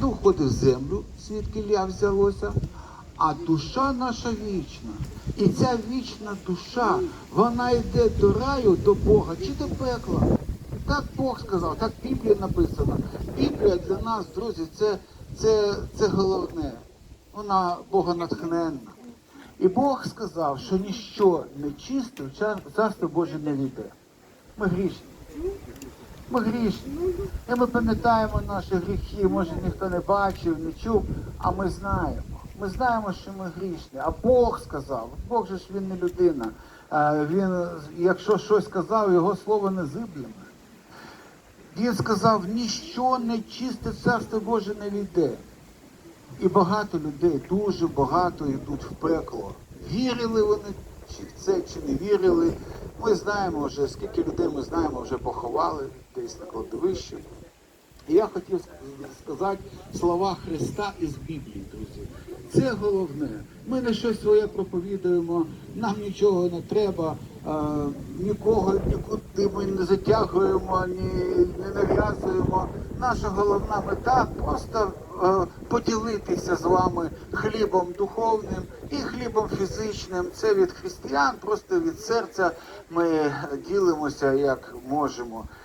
воно входить в землю, звідки ля взялося, а душа наша вічна. І ця вічна душа, вона йде до раю, до Бога чи до пекла. Так Бог сказав, так в Біблії написано. Біблія для нас, друзі, це, це, це головне. Вона богонатхненна. І Бог сказав, що ніщо нечисте в цар- царство Боже не війде. Ми грішні. Ми грішні. І ми пам'ятаємо наші гріхи, може ніхто не бачив, не чув, а ми знаємо. Ми знаємо, що ми грішні. А Бог сказав, Бог же ж він не людина. Він, якщо щось сказав, його слово не зиблеме. Він сказав, ніщо нечисте в царство Боже не війде. І багато людей, дуже багато йдуть в пекло. Вірили вони чи в це, чи не вірили. Ми знаємо вже, скільки людей ми знаємо, вже поховали десь на кладовищі. І я хотів сказати слова Христа із Біблії, друзі. Це головне. Ми не щось своє проповідуємо, нам нічого не треба, е, нікого нікуди ми не затягуємо, ні, не нав'язуємо. Наша головна мета просто поділитися з вами хлібом духовним і хлібом фізичним. Це від християн, просто від серця ми ділимося як можемо.